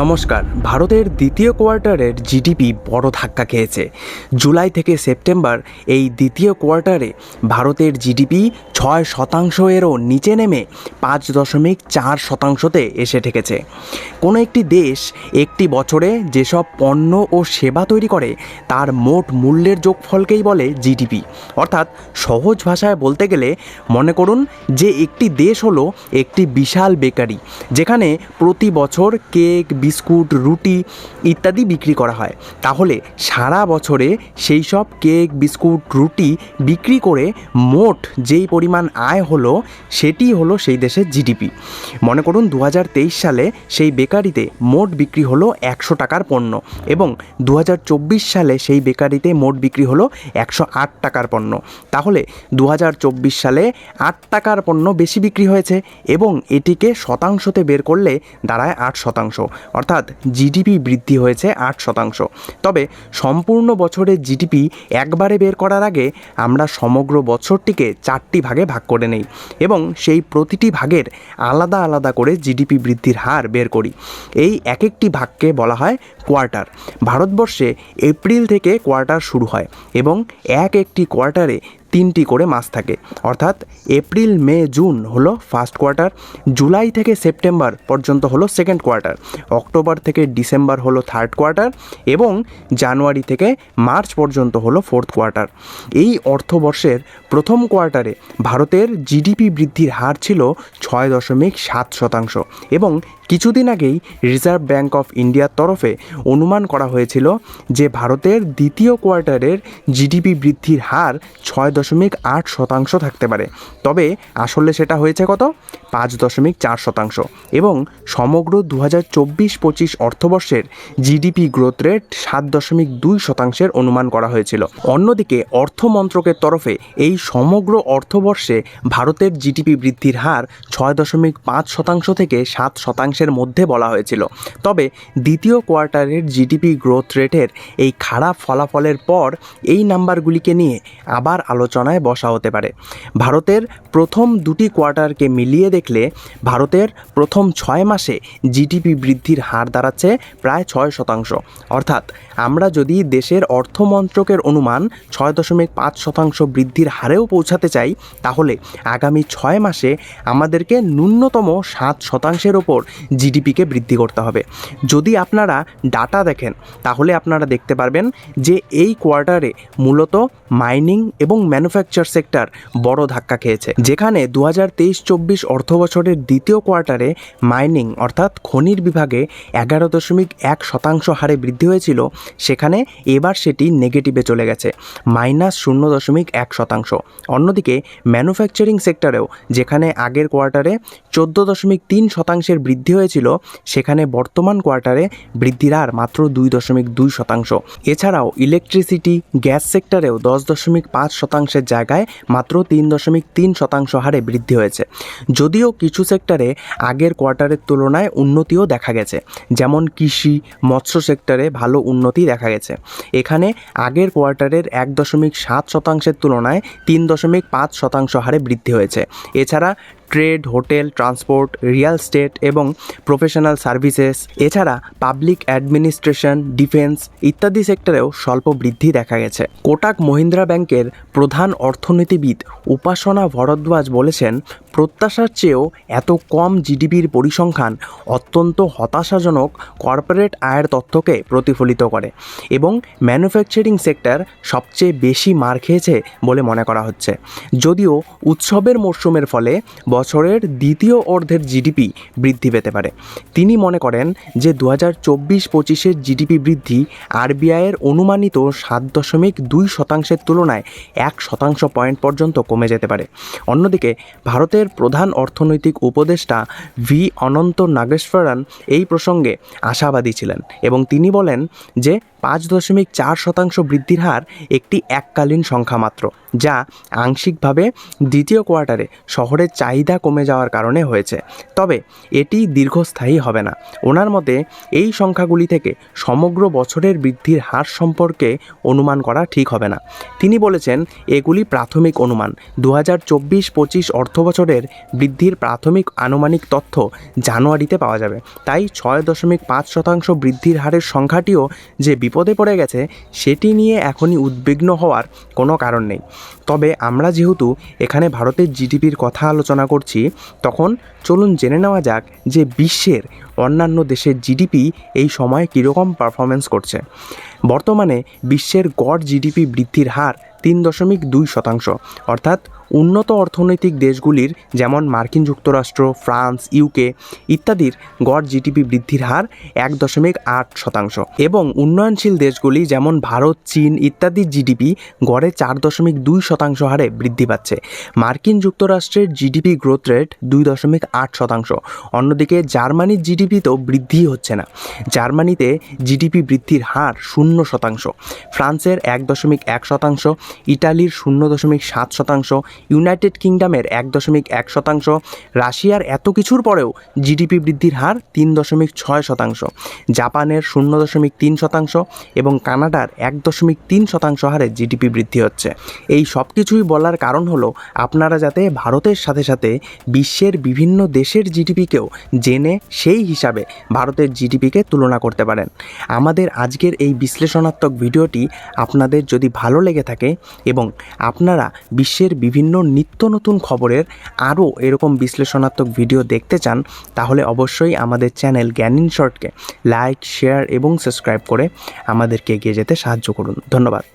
নমস্কার। ভারতের দ্বিতীয় কোয়ার্টারের জিডিপি বড় ধাক্কা খেয়েছে। জুলাই থেকে সেপ্টেম্বর এই দ্বিতীয় কোয়ার্টারে ভারতের জিডিপি ছয় শতাংশ এরও নিচে নেমে পাঁচ দশমিক চার শতাংশতে এসে ঠেকেছে। কোনো একটি দেশ একটি বছরে যেসব পণ্য ও সেবা তৈরি করে, তার মোট মূল্যের যোগফলকেই বলে জিডিপি। অর্থাৎ সহজ ভাষায় বলতে গেলে মনে করুন যে একটি দেশ হলো একটি বিশাল বেকারি, যেখানে প্রতি বছর কেক বিস্কুট, রুটি ইত্যাদি বিক্রি করা হয়। তাহলে সারা বছরে সেই সব কেক, বিস্কুট, রুটি বিক্রি করে মোট যেই পরিমাণ আয় হলো, সেটি হলো সেই দেশের জিডিপি। মনে করুন দু হাজার তেইশ সালে সেই বেকারিতে মোট বিক্রি হলো একশো টাকার পণ্য এবং দু হাজার চব্বিশ সালে সেই বেকারিতে মোট বিক্রি হলো একশো আট টাকার পণ্য। তাহলে দু হাজার চব্বিশ সালে আট টাকার পণ্য বেশি বিক্রি হয়েছে এবং এটিকে শতাংশতে বের করলে দাঁড়ায় আট শতাংশ। অর্থাৎ জিডিপি বৃদ্ধি হয়েছে আট শতাংশ। তবে সম্পূর্ণ বছরের জিডিপি একবারে বের করার আগে আমরা সমগ্র বছরটিকে চারটি ভাগে ভাগ করে নেই এবং সেই প্রতিটি ভাগের আলাদা আলাদা করে জিডিপি বৃদ্ধির হার বের করি। এই এক একটি ভাগকে বলা হয় কোয়ার্টার। ভারতবর্ষে এপ্রিল থেকে কোয়ার্টার শুরু হয় এবং এক একটি কোয়ার্টারে তিনটি করে মাস থাকে। অর্থাৎ এপ্রিল, মে, জুন হলো ফার্স্ট কোয়ার্টার জুলাই থেকে সেপ্টেম্বর পর্যন্ত হলো সেকেন্ড কোয়ার্টার অক্টোবর থেকে ডিসেম্বর হলো থার্ড কোয়ার্টার এবং জানুয়ারি থেকে মার্চ পর্যন্ত হলো ফোর্থ কোয়ার্টার এই অর্থবর্ষের প্রথম কোয়ার্টারে ভারতের জিডিপি বৃদ্ধির হার ছিল ছয় দশমিক সাত শতাংশ এবং কিছুদিন আগেই রিজার্ভ ব্যাঙ্ক অফ ইন্ডিয়ার তরফে অনুমান করা হয়েছিল যে ভারতের দ্বিতীয় কোয়ার্টারের জিডিপি বৃদ্ধির হার ছয় দশমিক আট শতাংশ থাকতে পারে। তবে আসলে সেটা হয়েছে কত? পাঁচ দশমিক চার শতাংশ। এবং সমগ্র দু হাজার চব্বিশ পঁচিশ অর্থবর্ষের জিডিপি গ্রোথ রেট সাত দশমিক দুই শতাংশের অনুমান করা হয়েছিল। অন্যদিকে অর্থ মন্ত্রকের তরফে এই সমগ্র অর্থবর্ষে ভারতের জিডিপি বৃদ্ধির হার ছয় দশমিক পাঁচ শতাংশ থেকে সাত শতাংশের মধ্যে বলা হয়েছিল। তবে দ্বিতীয় কোয়ার্টারের জিডিপি গ্রোথ রেটের এই খারাপ ফলাফলের পর এই নাম্বারগুলিকে নিয়ে আবার আলোচনায় বসা হতে পারে। ভারতের প্রথম দুটি কোয়ার্টারকে মিলিয়ে দেখলে ভারতের প্রথম ছয় মাসে জিডিপি বৃদ্ধির হার দাঁড়াচ্ছে প্রায় ছয় শতাংশ। অর্থাৎ আমরা যদি দেশের অর্থমন্ত্রকের অনুমান ছয় দশমিক পাঁচ শতাংশ বৃদ্ধির হারেও পৌঁছাতে চাই, তাহলে আগামী ছয় মাসে আমাদেরকে ন্যূনতম সাত শতাংশের ওপর জিডিপিকে বৃদ্ধি করতে হবে। যদি আপনারা ডাটা দেখেন, তাহলে আপনারা দেখতে পারবেন যে এই কোয়ার্টারে মূলত মাইনিং এবং ম্যানুফ্যাকচার সেক্টর বড় ধাক্কা খেয়েছে, যেখানে দু হাজার তেইশ চব্বিশ অর্থ বছরের দ্বিতীয় কোয়ার্টারে মাইনিং অর্থাৎ খনির বিভাগে এগারো দশমিক এক শতাংশ হারে বৃদ্ধি হয়েছিল, সেখানে এবার সেটি নেগেটিভে চলে গেছে, মাইনাস শূন্য দশমিক এক শতাংশ। অন্যদিকে ম্যানুফ্যাকচারিং সেক্টরেও, যেখানে আগের কোয়ার্টারে চোদ্দ দশমিক তিন শতাংশের বৃদ্ধি হয়েছিল, সেখানে বর্তমান কোয়ার্টারে বৃদ্ধির হার মাত্র দুই দশমিক দুই শতাংশ। এছাড়াও ইলেকট্রিসিটি, গ্যাস সেক্টরেও দশ দশমিক পাঁচ শতাংশের জায়গায় মাত্র তিন দশমিক তিন শতাংশ হারে বৃদ্ধি হয়েছে। যদিও কিছু সেক্টরে আগের কোয়ার্টারের তুলনায় উন্নতিও দেখা গেছে। যেমন কৃষি, মৎস্য সেক্টরে ভালো উন্নতি দেখা গেছে। এখানে আগের কোয়ার্টারের এক দশমিক সাত শতাংশের তুলনায় তিন দশমিক পাঁচ শতাংশ হারে বৃদ্ধি হয়েছে। এছাড়া trade, hotel, transport, real estate এবং প্রফেশনাল সার্ভিসেস, এছাড়া পাবলিক অ্যাডমিনিস্ট্রেশন, ডিফেন্স ইত্যাদি সেক্টরেও স্বল্প বৃদ্ধি দেখা গেছে। কোটাক মহিন্দ্রা ব্যাংকের প্রধান অর্থনীতিবিদ উপাসনা ভরদ্বাজ বলেছেন, প্রত্যাশার চেয়েও এত কম জিডিপির পরিসংখ্যান অত্যন্ত হতাশাজনক কর্পোরেট আয়ের তথ্যকে প্রতিফলিত করে এবং ম্যানুফ্যাকচারিং সেক্টর সবচেয়ে বেশি মার খেয়েছে বলে মনে করা হচ্ছে। যদিও উৎসবের মরশুমের ফলে বছরের দ্বিতীয় অর্ধের জিডিপি বৃদ্ধি পেতে পারে। তিনি মনে করেন যে দু হাজার চব্বিশ পঁচিশের জিডিপি বৃদ্ধি আরবিআইয়ের অনুমানিত সাত দশমিক দুই শতাংশের তুলনায় এক শতাংশ পয়েন্ট পর্যন্ত কমে যেতে পারে। অন্যদিকে, ভারতের প্রধান অর্থনৈতিক উপদেষ্টা ভি. অনন্ত নাগেশ্বরন এই প্রসঙ্গে আশাবাদী ছিলেন এবং তিনি বলেন যে, পাঁচ দশমিক চার শতাংশ বৃদ্ধির হার একটি এককালীন সংখ্যা মাত্র। যা আংশিকভাবে দ্বিতীয় কোয়ার্টারে শহরের চাহিদা কমে যাওয়ার কারণে হয়েছে। তবে এটি দীর্ঘস্থায়ী হবে না। ওনার মতে, এই সংখ্যাগুলি থেকে সমগ্র বছরের বৃদ্ধির হার সম্পর্কে অনুমান করা ঠিক হবে না। তিনি বলেছেন, এগুলি প্রাথমিক অনুমান। দু হাজার চব্বিশ পঁচিশ অর্থ বছরের বৃদ্ধির প্রাথমিক আনুমানিক তথ্য জানুয়ারিতে পাওয়া যাবে। তাই ছয় দশমিক পাঁচ শতাংশ বৃদ্ধির হারের সংখ্যাটিও যে বিপদে পড়ে গেছে, সেটি নিয়ে এখনই উদ্বিগ্ন হওয়ার কোনো কারণ নেই। তবে আমরা যেহেতু এখানে ভারতের জিডিপির কথা আলোচনা করছি, তখন চলুন জেনে নেওয়া যাক যে বিশ্বের অন্যান্য দেশের জিডিপি এই সময়ে কীরকম পারফরমেন্স করছে। বর্তমানে বিশ্বের গড় জিডিপি বৃদ্ধির হার তিন দশমিক দুই শতাংশ, অর্থাৎ উন্নত অর্থনৈতিক দেশগুলির যেমন মার্কিন যুক্তরাষ্ট্র, ফ্রান্স, ইউকে ইত্যাদির গড় জিডিপি বৃদ্ধির হার এক দশমিক আট শতাংশ। এবং উন্নয়নশীল দেশগুলি যেমন ভারত, চীন ইত্যাদির জিডিপি গড়ে চার দশমিক দুই শতাংশ হারে বৃদ্ধি পাচ্ছে। মার্কিন যুক্তরাষ্ট্রের জিডিপি গ্রোথ রেট দুই দশমিক আট শতাংশ। অন্যদিকে জার্মানির জিডিপিতেও বৃদ্ধি হচ্ছে না। জার্মানিতে জিডিপি বৃদ্ধির হার শূন্য শতাংশ। ফ্রান্সের এক দশমিক এক শতাংশ, ইটালির শূন্য দশমিক সাত শতাংশ ইউনাইটেড কিংডমের এক দশমিক এক শতাংশ, রাশিয়ার এত কিছুর পরেও জিডিপি বৃদ্ধির হার তিন দশমিক ছয় শতাংশ, জাপানের শূন্য দশমিক তিন শতাংশ এবং কানাডার এক দশমিক তিন শতাংশ হারে জিডিপি বৃদ্ধি হচ্ছে। এই সব কিছুই বলার কারণ হলো আপনারা যাতে ভারতের সাথে সাথে বিশ্বের বিভিন্ন দেশের জিডিপিকেও জেনে সেই হিসাবে ভারতের জিডিপিকে তুলনা করতে পারেন। আমাদের আজকের এই বিশ্লেষণাত্মক ভিডিওটি আপনাদের যদি ভালো লেগে থাকে এবং আপনারা বিশ্বের বিভিন্ন নিত্য নতুন খবরের আরও এরকম বিশ্লেষণাত্মক ভিডিও দেখতে চান, তাহলে অবশ্যই আমাদের চ্যানেল জ্ঞানীন শর্টকে লাইক, শেয়ার এবং সাবস্ক্রাইব করে আমাদেরকে এগিয়ে যেতে সাহায্য করুন। ধন্যবাদ।